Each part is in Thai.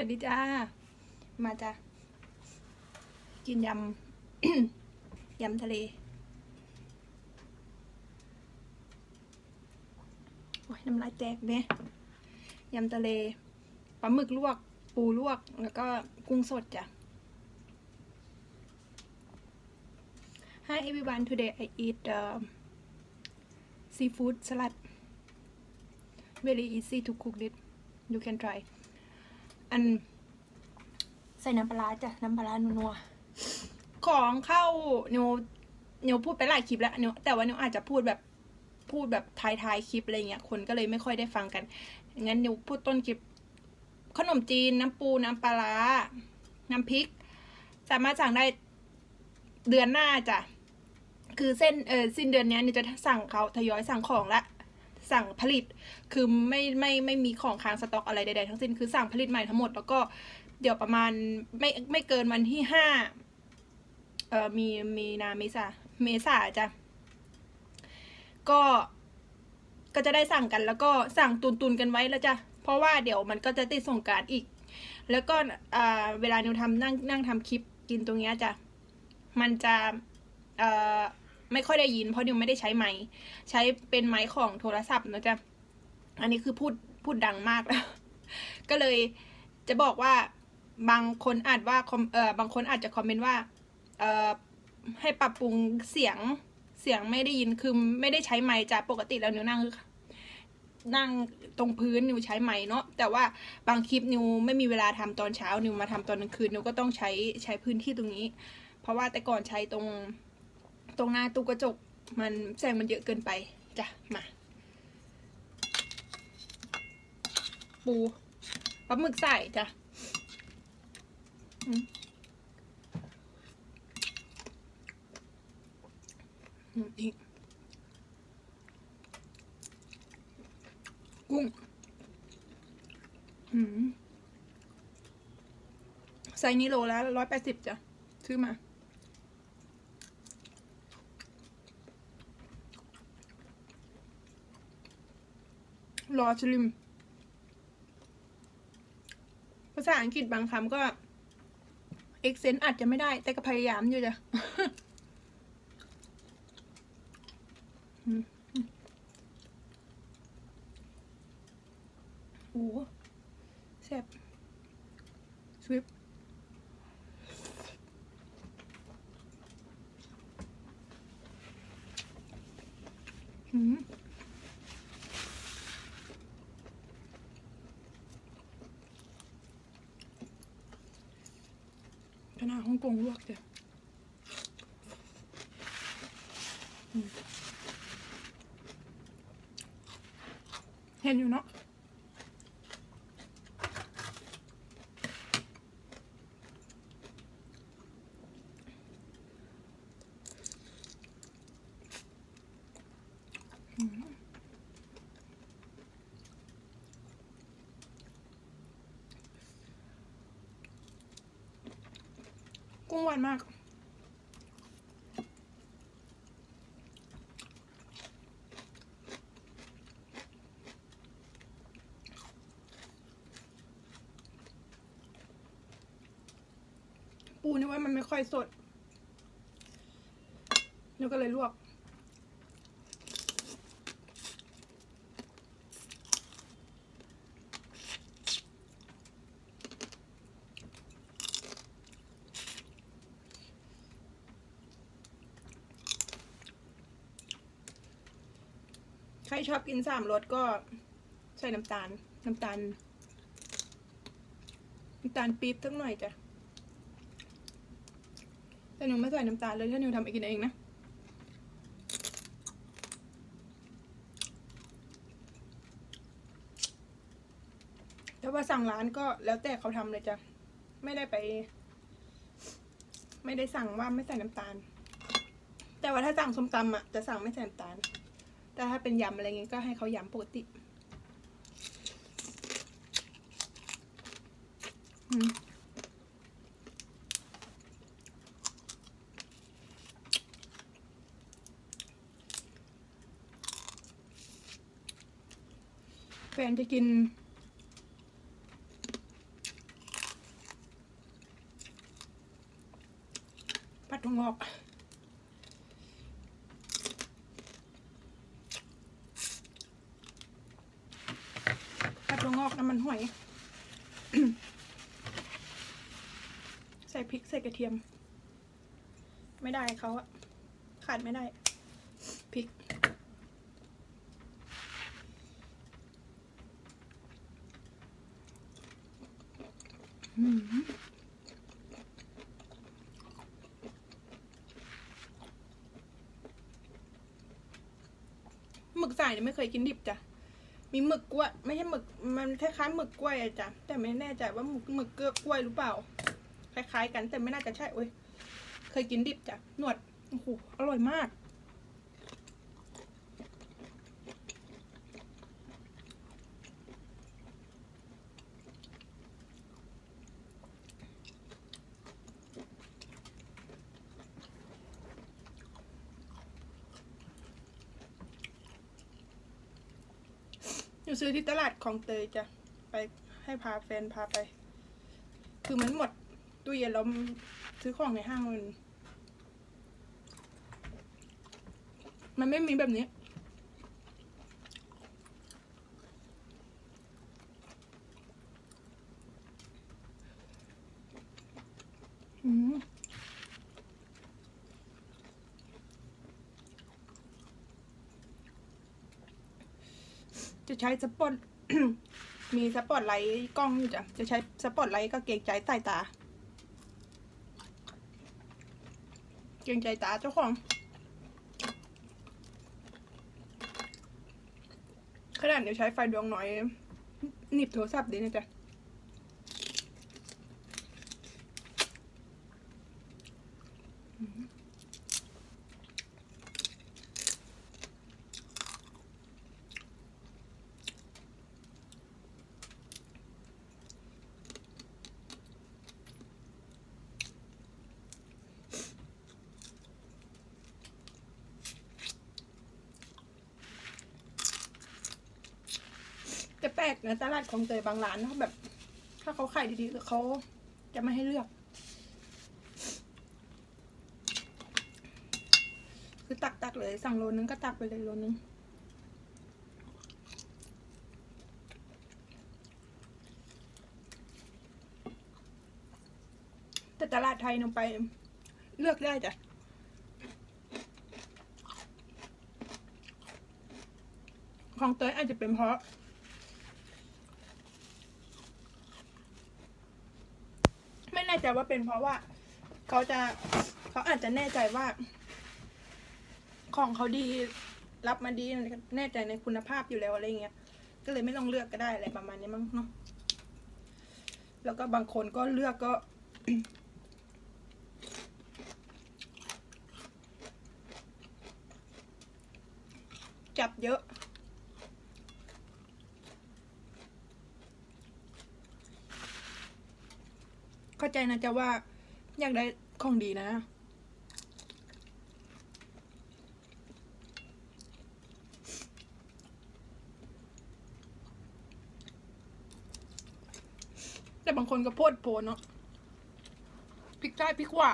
วัสดีจ้า มาจ้ะกินยำ ยำทะเล โอ้ยน้ำลายแตกเนี่ยยำทะเล ปลาหมึกลวก ปูลวก แล้วก็กุ้งสดจ้ะ Hi everyone today I eat uh, seafood salad very easy to cook it you can try อัน ใส่น้ำปลาร้าจ้ะน้ำปลาร้านัวๆของเข้านิวนิวพูดไปหลายคลิปแล้วนิวแต่ว่านิวอาจจะพูดแบบพูดแบบท้ายๆคลิปอะไรเงี้ยคนก็เลยไม่ค่อยได้ฟังกันงั้นนิวพูดต้นคลิป ขนมจีนน้ำปูน้ำปลาร้าน้ำพริก สามารถสั่งได้เดือนหน้าจ้ะคือเส้นเออสิ้นเดือนเนี้ยนิวจะสั่งเขาทยอยสั่งของละ สั่งผลิต คือไม่ไม่ไม่มีของค้างสต็อกอะไรใดๆทั้งสิ้น คือสั่งผลิตใหม่ทั้งหมด แล้วก็เดี๋ยวประมาณไม่ไม่เกินวันที่ห้าเอ่อมีมีนาเมษาเมษาจ้ะ ก็ก็จะได้สั่งกันแล้วก็สั่งตุนตุนๆกันไว้แล้วจ้ะ เพราะว่าเดี๋ยวมันก็จะติดส่งกรารอีก แล้วก็อ่าเวลานิวทำนั่งนั่งทำคลิปกินตรงเนี้ยจ้ะ มันจะเอ่อ ไม่ค่อยได้ยิน เพราะนิวไม่ได้ใช้ไมค์ใช้เป็นไมค์ของโทรศัพท์นะจ๊ะอันนี้คือพูดพูดดังมากแล้ว ก็เลยจะบอกว่าบางคนอาจว่าคอมเออบางคนอาจจะคอมเมนต์ว่าเออให้ปรับปรุงเสียงเสียงไม่ได้ยินคือไม่ได้ใช้ไมค์จ้ะปกติแล้วนิวนั่งนั่งตรงพื้นนิวใช้ไม้เนาะแต่ว่าบางคลิปนิวไม่มีเวลาทำตอนเช้านิวมาทำตอนกลางคืนนิวก็ต้องใช้ใช้พื้นที่ตรงนี้ เพราะว่าแต่ก่อนใช้ตรง ตรงหน้าตู้กระจก มันแสงมันเยอะเกินไปจ้ะมาปูปลาหมึกใส่จ้ะอืมอีกกุ้งอืมไซนี้โลแล้วร้อยแปดสิบจ้ะ ซื้อมา รอชลิม ภาษาอังกฤษบางคำก็เอ็กเซนต์อาจจะไม่ได้ แต่ก็พยายามอยู่จ้ะโอ้แซ่บสวิปหืมคณะ ฮ่องกงลวกจ้ะเห็นอยู่เนาะกุ้ง วนมาก ปูนี่ว่ามันไม่ค่อยสดนึกก็เลยลวก ชอบกินสามรสก็ใส่น้ำตาล น้ำตาล น้ำตาลปี๊บสักหน่อยจ้ะ แต่หนูไม่ใส่น้ำตาลเลยถ้าหนูทำเองกินเองนะแต่ว่าสั่งร้านก็แล้วแต่เขาทำเลยจ้ะ ไม่ได้ไป ไม่ได้สั่งว่าไม่ใส่น้ำตาล แต่ว่าถ้าสั่งส้มตำอะจะสั่งไม่ใส่น้ำตาล แต่ถ้าเป็นยำอะไรเงี้ยก็ให้เขายำปกติแฟนจะกินผัดถั่งอก ส่กใส่กระเทียม ไม่ได้เขาอะขาดไม่ได้พริก อืมหมึกสายเนี่ยไม่เคยกินดิบจ้ะ มีหมึกกล้วย ไม่ใช่หมึก มันคล้ายๆหมึกกล้วยอะจ้ะ แต่ไม่แน่ใจว่าหมึกหมึกกล้วยหรือเปล่า คล้ายๆ กันแต่ไม่น่าจะใช่โอ้ยเคยกินดิบจ้ะหนวดโอ้โหอร่อยมากอยู่ซื้อที่ตลาดของเตยจ้ะ ไปให้พาแฟนพาไป คือมันหมด ตู้เย็นเราซื้อของในห้างมันมันไม่มีแบบนี้ อืมจะใช้สปอตมีสปอตไลท์กล้องอยู่จ้ะ จะใช้สปอตไลท์ก็เกรงใจสายตา เกรงใจตาเจ้าของขนาดเดี๋ยวใช้ไฟดวงน้อยหนีบโทรศัพท์ดีนะจ๊ะ จะ แปลกนะตลาดของเตยบางร้านเขาแบบ ถ้าเขาขายดีๆเขาจะไม่ให้เลือก คือตักตักๆเลย สั่งโลนึงก็ตักไปเลยโลนึงแต่ตลาดไทยนำไป เลือกได้จ้ะของเตยอาจจะเป็นเพราะ ไม่แน่ ใจว่าเป็นเพราะว่า เขาจะเขาอาจจะแน่ใจว่า ของเขาดีรับมาดีแน่ใจในคุณภาพอยู่แล้วอะไรเงี้ย ก็เลยไม่ต้องเลือกก็ได้อะไรประมาณนี้มั้งเนาะแล้วก็บางคนก็เลือกก็จับเยอะ เข้าใจนะจะว่าอยากได้ของดีนะ แต่บางคนก็โพดโพนเนาะพิกซ้ายพิกขวา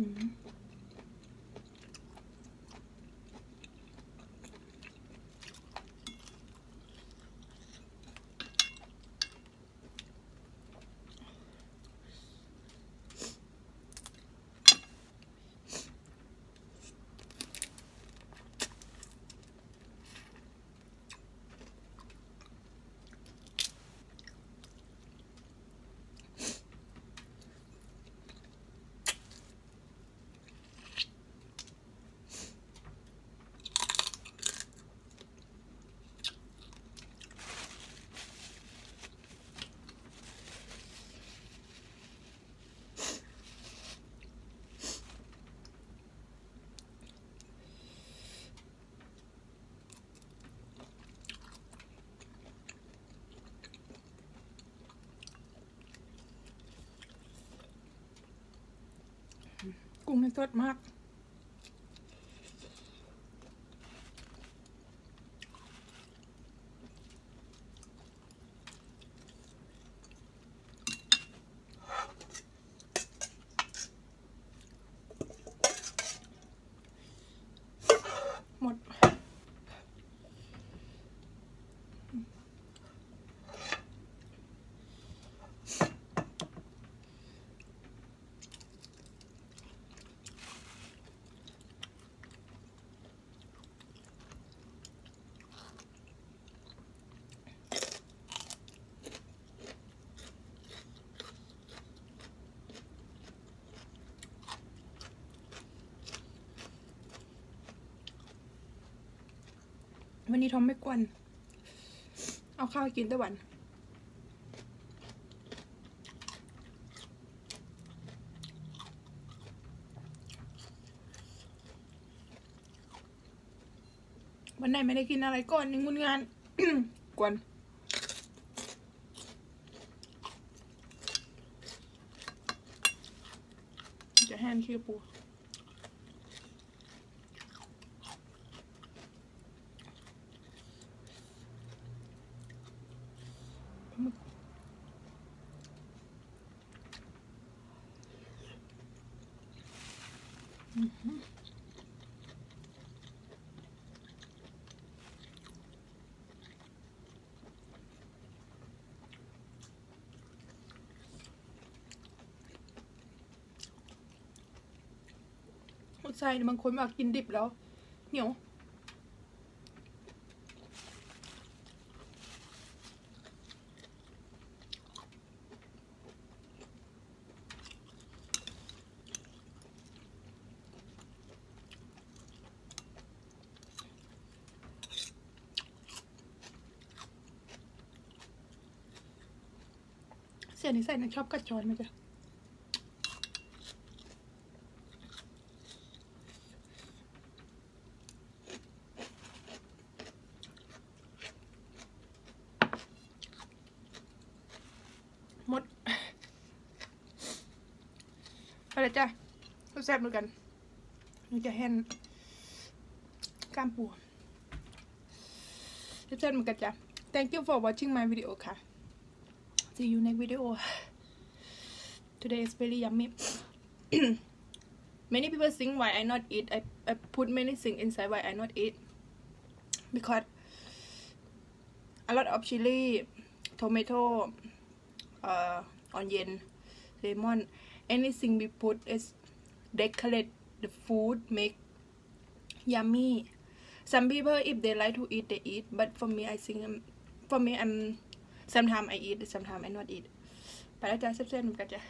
อืม สดมาก หมด วันนี้ทอมไม่กวน เอาข้าวกินตะวันวันไหนไม่ได้กินอะไรก่อนนี่งุนงาน กวนจะแห้งชื่ อปูใช่บางคนมากินดิบแล้ว เหนียว เสียนิสัยนะชอบกัดช้อนไหมจ๊ะหมดไปเลยจ้ะแซ่บเหมือนกันนี่จะแห้งกล้ามปูแซ่บเหมือนกันจ้ะ thank you for watching my video ค่ะ see you next video. Today is very yummy. Many people think why I not eat? I, I put many things inside why I not eat? Because a lot of chili tomato uh, onion lemon anything we put is decorate the food make yummy. Some people if they like to eat they eat. But for me I think for me I'm sometimes I eat sometimes I not eat ไปแล้วจ้าเซ็บๆเหมือนกันจ้ะ